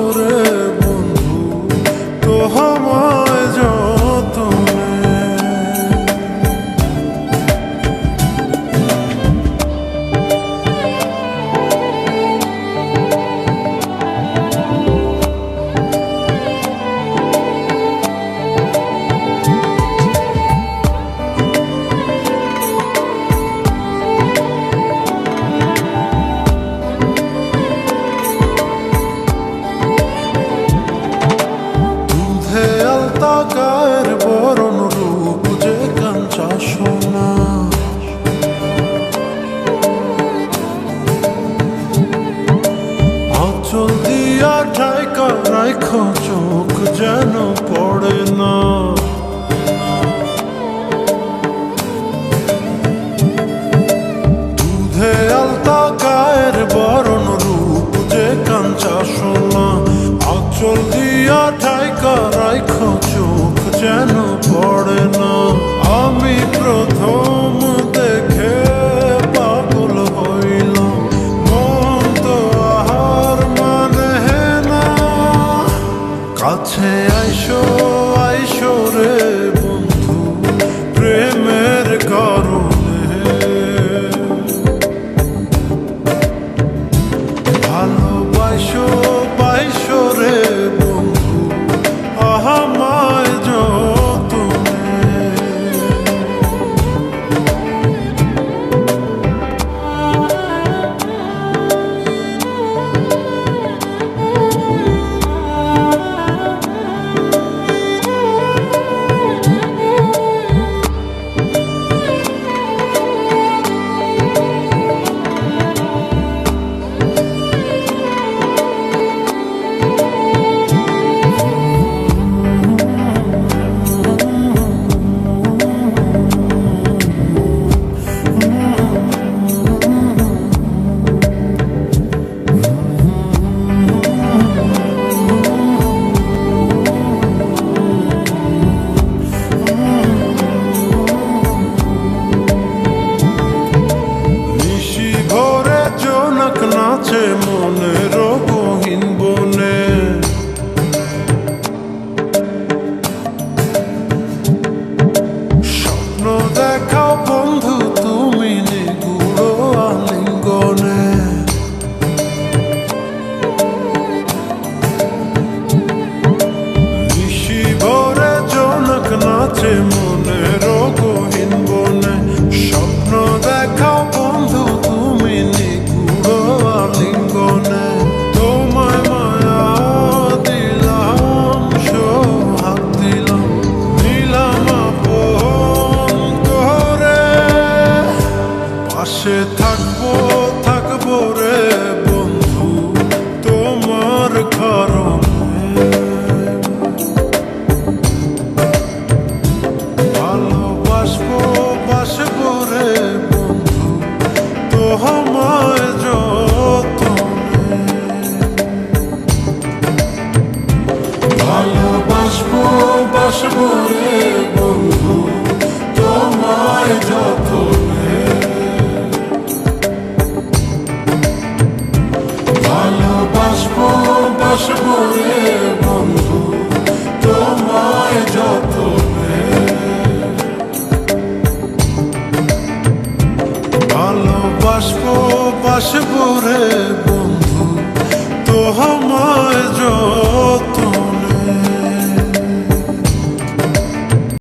doğru. call আইসো আইসো রে বন্ধু প্রেমের no. Oh. আশ রে বন্ধু তো আমায়